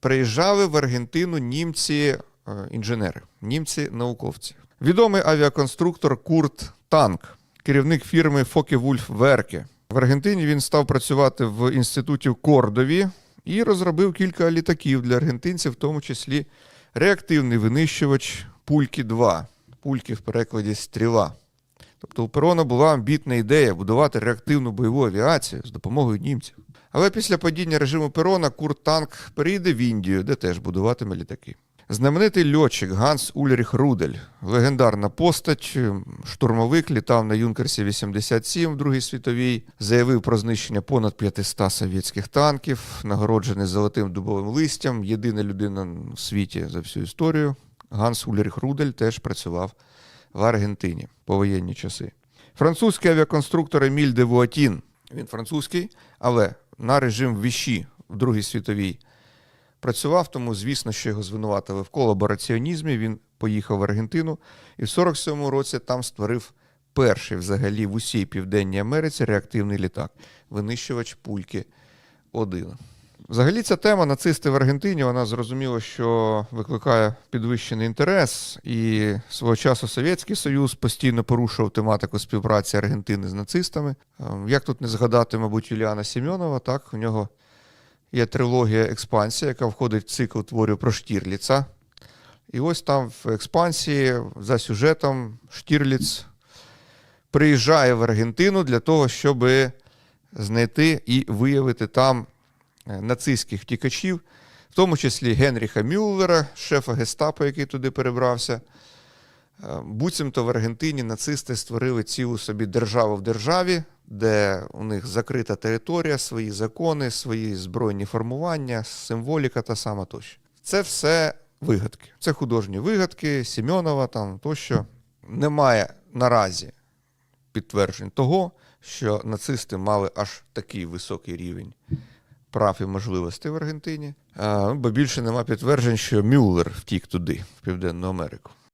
Приїжджали в Аргентину німці е, інженери, німці науковці. Відомий авіаконструктор Курт Танк, керівник фірми Фоке Вульф Верке. В Аргентині він став працювати в інституті в Кордові і розробив кілька літаків для аргентинців, в тому числі реактивний винищувач Пульки 2. Пульки в перекладі стріла. Тобто у Перона була амбітна ідея будувати реактивну бойову авіацію з допомогою німців. Але після падіння режиму Перона Курт Танк переїде в Індію, де теж будуватиме літаки. Знаменитий льотчик Ганс Ульріх Рудель, легендарна постать, штурмовик, літав на Юнкерсі 87 в Другій світовій, заявив про знищення понад 500 совєтських танків, нагороджений золотим дубовим листям, єдина людина в світі за всю історію. Ганс Ульріх Рудель теж працював в Аргентині повоєнні часи. Французький авіаконструктор Еміль де Вуатін, він французький, але на режим Віші в Другій світовій працював, тому звісно, що його звинуватили в колабораціонізмі. Він поїхав в Аргентину і в 47-му році там створив перший взагалі в усій Південній Америці реактивний літак, винищувач пульки 1. Взагалі, ця тема нацисти в Аргентині, вона зрозуміло, що викликає підвищений інтерес, і свого часу Совєтський Союз постійно порушував тематику співпраці Аргентини з нацистами. Ем, Як тут не згадати, мабуть, Юліана Сімьонова, так, у нього є трилогія Експансія, яка входить в цикл творів про Штірліца. І ось там в експансії за сюжетом Штірліц приїжджає в Аргентину для того, щоб знайти і виявити там е, нацистських втікачів, в тому числі Генріха Мюллера, шефа гестапо, який туди перебрався. Е, Буцімто в Аргентині нацисти створили цілу собі державу в державі, де у них закрита територія, свої закони, свої збройні формування, символіка та сама тощо. Це все вигадки. Це художні вигадки, Сімьонова там тощо. Немає наразі підтверджень того, що нацисти мали аж такий високий рівень прав і можливостей в Аргентині. А, бо більше нема підтверджень, що Мюллер втік туди, в Південну Америку.